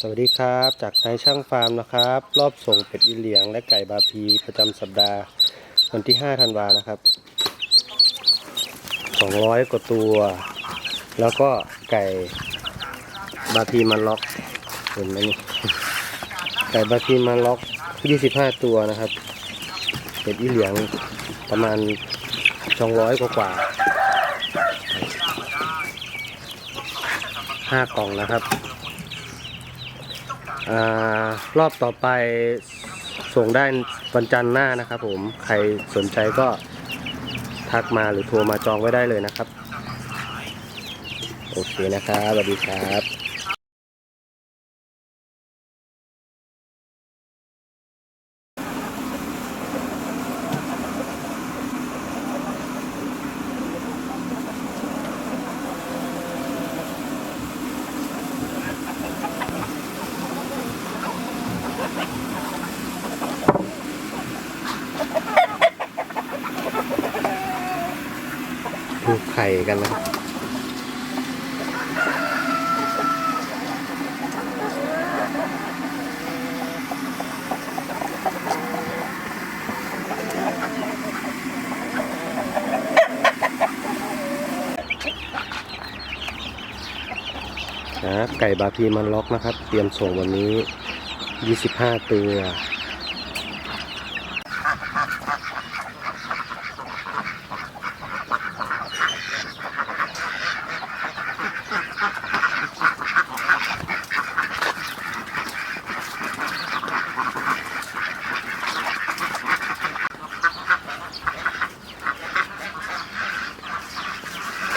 สวัสดีครับ จากนายช่างฟาร์มนะครับ รอบส่งเป็ดอีเหลียง และไก่บาพีประจำสัปดาห์ วันที่ 5 ธันวานะครับ 200 กว่าตัว แล้วก็ไก่บาพีมันล็อกเห็นไหมนี่ไก่บาพีมันล็อก 25 ตัวนะครับ เป็ดอีเหลียงประมาณ 200 กว่ากว่าห้ากล่องนะครับ รอบต่อไปส่งได้วันจันทร์หน้านะครับ ผมใครสนใจก็ทักมาหรือโทรมาจองไว้ได้เลยนะครับ โอเคนะครับสวัสดีครับ ดูไข่กันนะครับไก่บาพีมันล็อกนะครับ เตรียมส่งวันนี้ 25 ตัว